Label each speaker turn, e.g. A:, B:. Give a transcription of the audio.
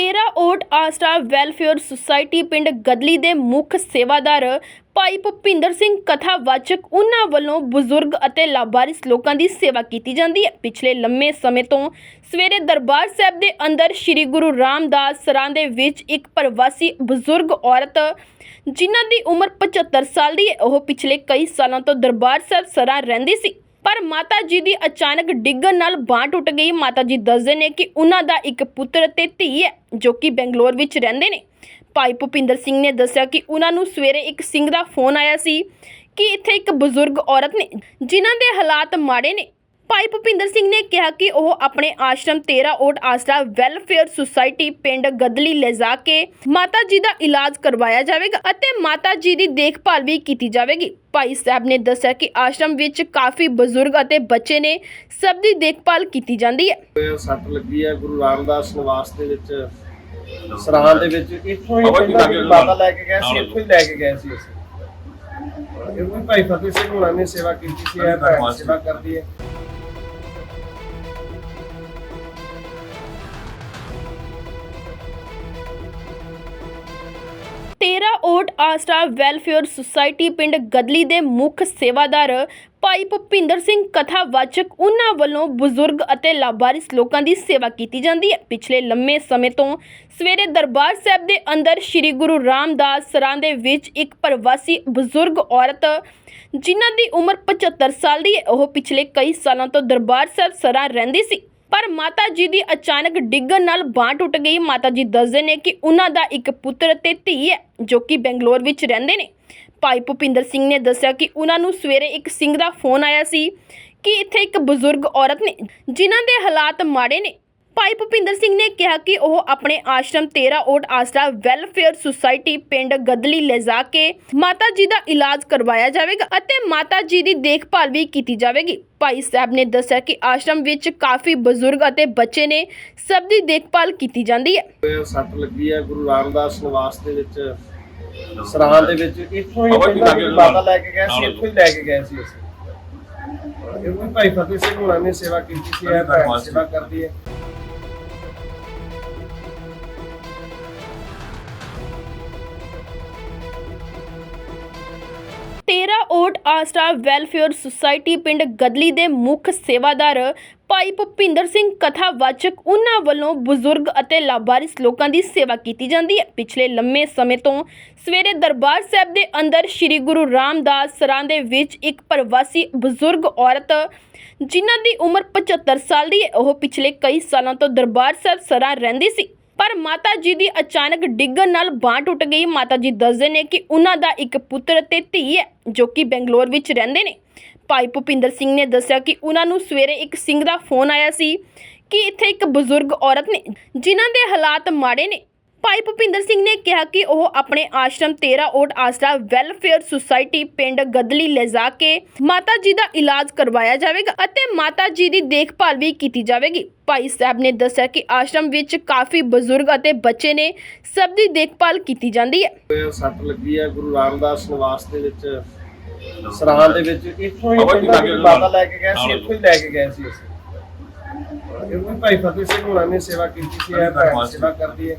A: ਤੇਰਾ ਓਟ ਆਸਰਾ ਵੈਲਫੇਅਰ ਸੁਸਾਇਟੀ ਪਿੰਡ ਗਦਲੀ ਦੇ ਮੁੱਖ ਸੇਵਾਦਾਰ ਭਾਈ ਭੁਪਿੰਦਰ ਸਿੰਘ ਕਥਾਵਾਚਕ ਉਹਨਾਂ ਵੱਲੋਂ ਬਜ਼ੁਰਗ ਅਤੇ ਲਾਭਾਰਿਸ ਲੋਕਾਂ ਦੀ ਸੇਵਾ ਕੀਤੀ ਜਾਂਦੀ ਹੈ। ਪਿਛਲੇ ਲੰਮੇ ਸਮੇਂ ਤੋਂ ਸਵੇਰੇ ਦਰਬਾਰ ਸਾਹਿਬ ਦੇ ਅੰਦਰ ਸ੍ਰੀ ਗੁਰੂ ਰਾਮਦਾਸ ਸਰਾਂ ਦੇ ਵਿੱਚ ਇੱਕ ਪ੍ਰਵਾਸੀ ਬਜ਼ੁਰਗ ਔਰਤ ਜਿਨ੍ਹਾਂ ਦੀ ਉਮਰ 75 ਸਾਲ ਦੀ ਹੈ, ਉਹ ਪਿਛਲੇ ਕਈ ਸਾਲਾਂ ਤੋਂ ਦਰਬਾਰ ਸਾਹਿਬ ਸਰਾਂ ਰਹਿੰਦੀ ਸੀ। ਪਰ ਮਾਤਾ ਜੀ ਦੀ ਅਚਾਨਕ ਡਿੱਗਣ ਨਾਲ ਬਾਂਹ ਟੁੱਟ ਗਈ। ਮਾਤਾ ਜੀ ਦੱਸਦੇ ਨੇ ਕਿ ਉਹਨਾਂ ਦਾ ਇੱਕ ਪੁੱਤਰ ਅਤੇ ਧੀ ਹੈ, ਜੋ ਕਿ ਬੈਂਗਲੌਰ ਵਿੱਚ ਰਹਿੰਦੇ ਨੇ। ਭਾਈ ਭੁਪਿੰਦਰ ਸਿੰਘ ਨੇ ਦੱਸਿਆ ਕਿ ਉਹਨਾਂ ਨੂੰ ਸਵੇਰੇ ਇੱਕ ਸਿੰਘ ਦਾ ਫੋਨ ਆਇਆ ਸੀ ਕਿ ਇੱਥੇ ਇੱਕ ਬਜ਼ੁਰਗ ਔਰਤ ਨੇ, ਜਿਨ੍ਹਾਂ ਦੇ ਹਾਲਾਤ ਮਾੜੇ ਨੇ। ਭਾਈ ਭੁਪਿੰਦਰ ਸਿੰਘ ਨੇ ਕਿਹਾ ਕਿ ਉਹ ਆਪਣੇ ਆਸ਼ਰਮ ਤੇਰਾ ਓਟ ਆਸਰਾ ਵੈਲਫੇਅਰ ਸੁਸਾਇਟੀ ਪਿੰਡ ਗਦਲੀ ਲਿਜਾ ਕੇ ਮਾਤਾ ਜੀ ਦਾ ਇਲਾਜ ਕਰਵਾਇਆ ਜਾਵੇਗਾ ਅਤੇ ਮਾਤਾ ਜੀ ਦੀ ਦੇਖਭਾਲ ਵੀ ਕੀਤੀ ਜਾਵੇਗੀ। ਭਾਈ ਸਾਹਿਬ ਨੇ ਦੱਸਿਆ ਕਿ ਆਸ਼ਰਮ ਵਿੱਚ ਕਾਫੀ ਬਜ਼ੁਰਗ ਅਤੇ ਬੱਚੇ ਨੇ ਸਭ ਦੀ ਦੇਖਭਾਲ ਕੀਤੀ ਜਾਂਦੀ ਹੈ।
B: ਤੇ ਸੱਟ ਲੱਗੀ ਹੈ ਗੁਰੂ ਰਾਮਦਾਸ ਨਿਵਾਸ ਦੇ ਵਿੱਚ ਸਰਾਂ ਦੇ ਵਿੱਚ। ਇੱਥੋਂ ਹੀ ਪਿੰਡਾਂ ਦੀ ਮਾਤਾ ਲੈ ਕੇ ਗਏ ਸੀ ਇੱਥੋਂ ਹੀ ਲੈ ਕੇ ਗਏ ਸੀ। ਅਸੀਂ ਇਹ ਵੀ ਭਾਈ ਫਤਿਹ ਸਿੰਘ ਹੁਣਾਂ ਨੇ ਸੇਵਾ ਕੀਤੀ ਸੀ ਇਹ ਭੈਣ ਸੇਵਾ ਕਰਦੀ ਹੈ।
A: ਤੇਰਾ ਆਸਰਾ, ਵੈਲਫੇਅਰ ਸੁਸਾਇਟੀ ਪਿੰਡ ਗਦਲੀ ਦੇ ਮੁੱਖ ਸੇਵਾਦਾਰ ਭਾਈ ਭੁਪਿੰਦਰ ਸਿੰਘ ਕਥਾਵਾਚਕ, ਉਹਨਾਂ ਵੱਲੋਂ ਬਜ਼ੁਰਗ ਅਤੇ ਲਾਭਾਰਿਸ ਲੋਕਾਂ ਦੀ ਸੇਵਾ ਕੀਤੀ ਜਾਂਦੀ ਹੈ। ਪਿਛਲੇ ਲੰਮੇ ਸਮੇਂ ਤੋਂ ਸਵੇਰੇ ਦਰਬਾਰ ਸਾਹਿਬ ਦੇ ਅੰਦਰ ਸ੍ਰੀ ਗੁਰੂ ਰਾਮਦਾਸ ਸਰਾਂ ਦੇ ਵਿੱਚ ਇੱਕ ਪ੍ਰਵਾਸੀ ਬਜ਼ੁਰਗ ਔਰਤ, ਜਿਨ੍ਹਾਂ ਦੀ ਉਮਰ 75 ਸਾਲ ਦੀ ਹੈ, ਉਹ ਪਿਛਲੇ ਕਈ ਸਾਲਾਂ ਤੋਂ ਦਰਬਾਰ ਸਾਹਿਬ ਸਰਾਂ ਰਹਿੰਦੀ ਸੀ। ਪਰ ਮਾਤਾ ਜੀ ਦੀ ਅਚਾਨਕ ਡਿੱਗਣ ਨਾਲ ਬਾਂਹ ਟੁੱਟ ਗਈ। ਮਾਤਾ ਜੀ ਦੱਸਦੇ ਨੇ ਕਿ ਉਹਨਾਂ ਦਾ ਇੱਕ ਪੁੱਤਰ ਅਤੇ ਧੀ ਹੈ, ਜੋ ਕਿ ਬੈਂਗਲੌਰ ਵਿੱਚ ਰਹਿੰਦੇ ਨੇ। ਭਾਈ ਭੁਪਿੰਦਰ ਸਿੰਘ ਨੇ ਦੱਸਿਆ ਕਿ ਉਹਨਾਂ ਨੂੰ ਸਵੇਰੇ ਇੱਕ ਸਿੰਘ ਦਾ ਫੋਨ ਆਇਆ ਸੀ ਕਿ ਇੱਥੇ ਇੱਕ ਬਜ਼ੁਰਗ ਔਰਤ ਨੇ, ਜਿਨ੍ਹਾਂ ਦੇ ਹਾਲਾਤ ਮਾੜੇ ਨੇ। ਭਾਈ ਭੁਪਿੰਦਰ ਸਿੰਘ ਨੇ ਕਿਹਾ ਕਿ ਉਹ ਆਪਣੇ ਆਸ਼ਰਮ ਤੇਰਾ ਓਟ ਆਸਰਾ ਵੈਲਫੇਅਰ ਸੁਸਾਇਟੀ ਪਿੰਡ ਗਦਲੀ ਲਿਜਾ ਕੇ ਮਾਤਾ ਜੀ ਦਾ ਇਲਾਜ ਕਰਵਾਇਆ ਜਾਵੇਗਾ ਅਤੇ ਮਾਤਾ ਜੀ ਦੀ ਦੇਖਭਾਲ ਵੀ ਕੀਤੀ ਜਾਵੇਗੀ। ਭਾਈ ਸਾਹਿਬ ਨੇ ਦੱਸਿਆ ਕਿ ਆਸ਼ਰਮ ਵਿੱਚ ਕਾਫੀ ਬਜ਼ੁਰਗ ਅਤੇ ਬੱਚੇ ਨੇ ਸਭ ਦੀ ਦੇਖਭਾਲ ਕੀਤੀ ਜਾਂਦੀ ਹੈ।
B: ਤੇ ਸੱਟ ਲੱਗੀ ਹੈ ਗੁਰੂ ਰਾਮਦਾਸ ਨਿਵਾਸ ਦੇ ਵਿੱਚ ਸਰਾਂ ਦੇ ਵਿੱਚ। ਇੱਥੋਂ ਹੀ ਪਿੰਡਾਂ ਦੀ ਮਾਤਾ ਲੈ ਕੇ ਗਏ ਸੀ ਇੱਥੋਂ ਹੀ ਲੈ ਕੇ ਗਏ ਸੀ ਅਸੀਂ। ਇਹ ਵੀ ਭਾਈ ਫਤਿਹ ਸਿੰਘ ਹੁਣਾਂ ਨੇ ਸੇਵਾ ਕੀਤੀ ਸੀ ਇਹ ਭੈਣ ਸੇਵਾ ਕਰਦੀ ਹੈ।
A: ਤੇਰਾ ਓਟ ਆਸਰਾ ਵੈਲਫੇਅਰ ਸੁਸਾਇਟੀ ਪਿੰਡ ਗਦਲੀ ਦੇ ਮੁੱਖ ਸੇਵਾਦਾਰ ਭਾਈ ਭੁਪਿੰਦਰ ਸਿੰਘ ਕਥਾਵਾਚਕ ਉਹਨਾਂ ਵੱਲੋਂ ਬਜ਼ੁਰਗ ਅਤੇ ਲਾਭਾਰਿਸ ਲੋਕਾਂ ਦੀ ਸੇਵਾ ਕੀਤੀ ਜਾਂਦੀ ਹੈ। ਪਿਛਲੇ ਲੰਮੇ ਸਮੇਂ ਤੋਂ ਸਵੇਰੇ ਦਰਬਾਰ ਸਾਹਿਬ ਦੇ ਅੰਦਰ ਸ੍ਰੀ ਗੁਰੂ ਰਾਮਦਾਸ ਸਰਾਂ ਦੇ ਵਿੱਚ ਇੱਕ ਪ੍ਰਵਾਸੀ ਬਜ਼ੁਰਗ ਔਰਤ, ਜਿਨ੍ਹਾਂ ਦੀ ਉਮਰ 75 ਸਾਲ ਦੀ ਹੈ, ਉਹ ਪਿਛਲੇ ਕਈ ਸਾਲਾਂ ਤੋਂ ਦਰਬਾਰ ਸਾਹਿਬ ਸਰਾਂ ਰਹਿੰਦੀ ਸੀ। ਪਰ ਮਾਤਾ ਜੀ ਦੀ ਅਚਾਨਕ ਡਿੱਗਣ ਨਾਲ ਬਾਂਹ ਟੁੱਟ ਗਈ। ਮਾਤਾ ਜੀ ਦੱਸਦੇ ਨੇ ਕਿ ਉਹਨਾਂ ਦਾ ਇੱਕ ਪੁੱਤਰ ਤੇ ਧੀ ਹੈ, ਜੋ ਕਿ ਬੈਂਗਲੌਰ ਵਿੱਚ ਰਹਿੰਦੇ ਨੇ। ਭਾਈ ਭੁਪਿੰਦਰ ਸਿੰਘ ਨੇ ਦੱਸਿਆ ਕਿ ਉਹਨਾਂ ਨੂੰ ਸਵੇਰੇ ਇੱਕ ਸਿੰਘ ਦਾ ਫੋਨ ਆਇਆ ਸੀ ਕਿ ਇੱਥੇ ਇੱਕ ਬਜ਼ੁਰਗ ਔਰਤ ਨੇ, ਜਿਨ੍ਹਾਂ ਦੇ ਹਾਲਾਤ ਮਾੜੇ ਨੇ। ਭਾਈ ਭੁਪਿੰਦਰ ਸਿੰਘ ਨੇ ਕਿਹਾ ਕਿ ਉਹ ਆਪਣੇ ਆਸ਼ਰਮ ਤੇਰਾ ਓਟ ਆਸਰਾ ਵੈਲਫੇਅਰ ਸੁਸਾਇਟੀ ਪਿੰਡ ਗਦਲੀ ਲਿਜਾ ਕੇ ਮਾਤਾ ਜੀ ਦਾ ਇਲਾਜ ਕਰਵਾਇਆ ਜਾਵੇਗਾ ਅਤੇ ਮਾਤਾ ਜੀ ਦੀ ਦੇਖਭਾਲ ਵੀ ਕੀਤੀ ਜਾਵੇਗੀ। ਭਾਈ ਸਾਹਿਬ ਨੇ ਦੱਸਿਆ ਕਿ ਆਸ਼ਰਮ ਵਿੱਚ ਕਾਫੀ ਬਜ਼ੁਰਗ ਅਤੇ ਬੱਚੇ ਨੇ ਸਭ ਦੀ ਦੇਖਭਾਲ ਕੀਤੀ ਜਾਂਦੀ ਹੈ।
B: ਤੇ ਸੱਟ ਲੱਗੀ ਹੈ ਗੁਰੂ ਰਾਮਦਾਸ ਨਿਵਾਸ ਦੇ ਵਿੱਚ ਸਰਾਂ ਦੇ ਵਿੱਚ। ਇੱਥੋਂ ਹੀ ਪਿੰਡਾਂ ਦੀ ਮਾਤਾ ਲੈ ਕੇ ਗਏ ਸੀ ਇੱਥੋਂ ਹੀ ਲੈ ਕੇ ਗਏ ਸੀ ਅਸੀਂ। ਇਹ ਵੀ ਭਾਈ ਫਤਿਹ ਸਿੰਘ ਹੁਣਾਂ ਨੇ ਸੇਵਾ ਕੀਤੀ ਸੀ ਇਹ ਭੈਣ ਸੇਵਾ ਕਰਦੀ ਹੈ।